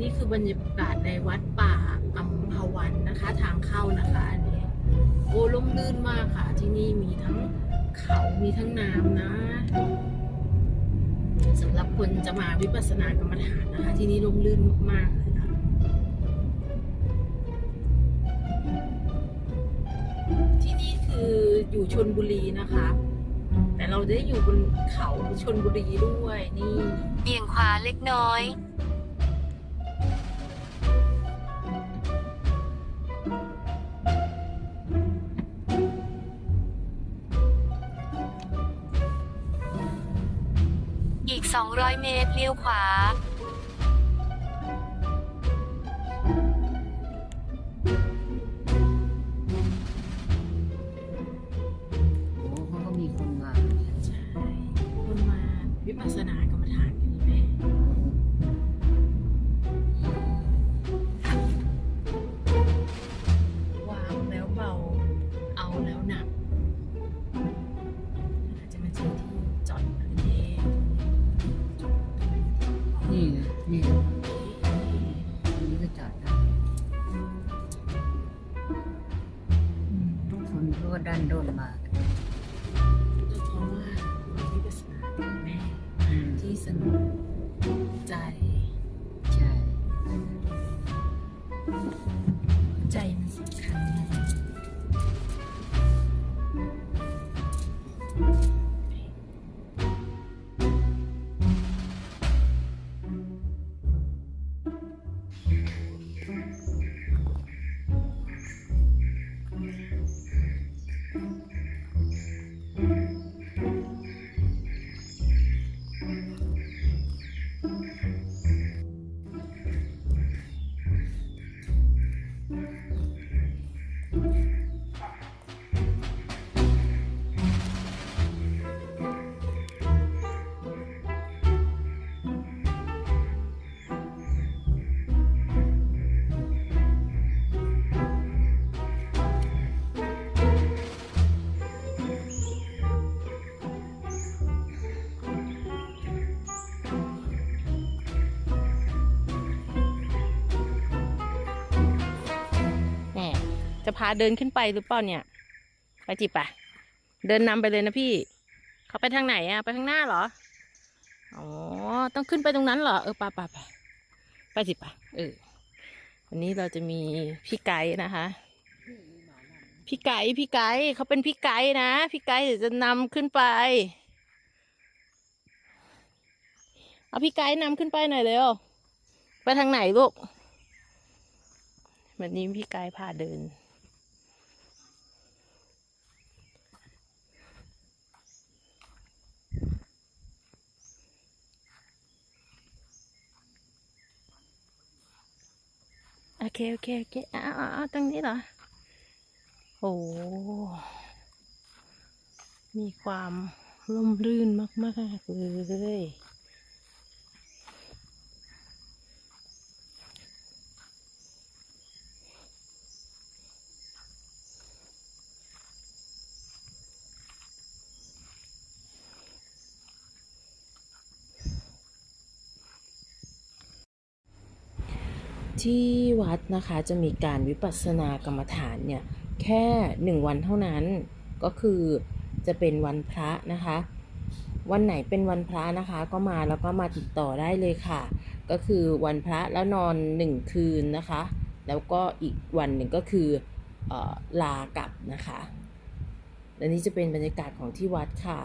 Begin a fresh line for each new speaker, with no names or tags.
นี่คือบรรยากาศในวัดป่าอัมพวันนะคะ ทางเข้านะคะอันนี้โอ้ล่มลื่นมากค่ะ ที่นี่มีทั้งเขามีทั้งน้ำนะสำหรับคนจะมาวิปัสสนากรรมฐานนะคะ ที่นี่ล่มลื่นมากๆเลยค่ะที่นี่คืออยู่ชนบุรีนะคะแต่เราได้อยู่บนเขาชนบุรีด้วยนี่
เบี่ยงขวาเล็กน้อย 200 เมตร เลี้ยวขวา
คน
เขา
ก็ดันโดนมา
ก็เพราะว่ามาวิปัสสนากับแม่
อืม
ที่สงบใจ
ใช่
ใ Mm-hmm. จะพาเดินขึ้นไปหรือเปล่าเนี่ย ไปจิปะเดินนำไปเลยนะพี่ เขาไปทางไหนอะไปทางหน้าเหรอ อ๋อ ต้องขึ้นไปตรงนั้นเหรอ เออปไปไปไปจิปะเออ วันนี้เราจะมีพี่ไก่นะคะ พี่ไก่พี่ไก่เขาเป็นพี่ไก่นะ พี่ไก่เดี๋ยวจะนำขึ้นไป เอาพี่ไก่นำขึ้นไปหน่อยเร็ว ไปทางไหนลูกวันนี้พี่ไก่พาเดิน เคโอเคโอเคอ้าวอ้าวอ้าวตรงนี้เหรอโอ้มีความร่มรื่นมาก ๆ เลย ที่วัดนะคะจะมีการวิปัสสนากรรมฐานเนี่ยแค่หนึ่งวันเท่านั้นก็คือจะเป็นวันพระนะคะ วันไหนเป็นวันพระนะคะก็มาแล้วก็มาติดต่อได้เลยค่ะ ก็คือวันพระแล้วนอนหนึ่งคืนนะคะ แล้วก็อีกวันหนึ่งก็คือออลากลับนะคะและนี่จะเป็นบรรยากาศของที่วัดค่ะ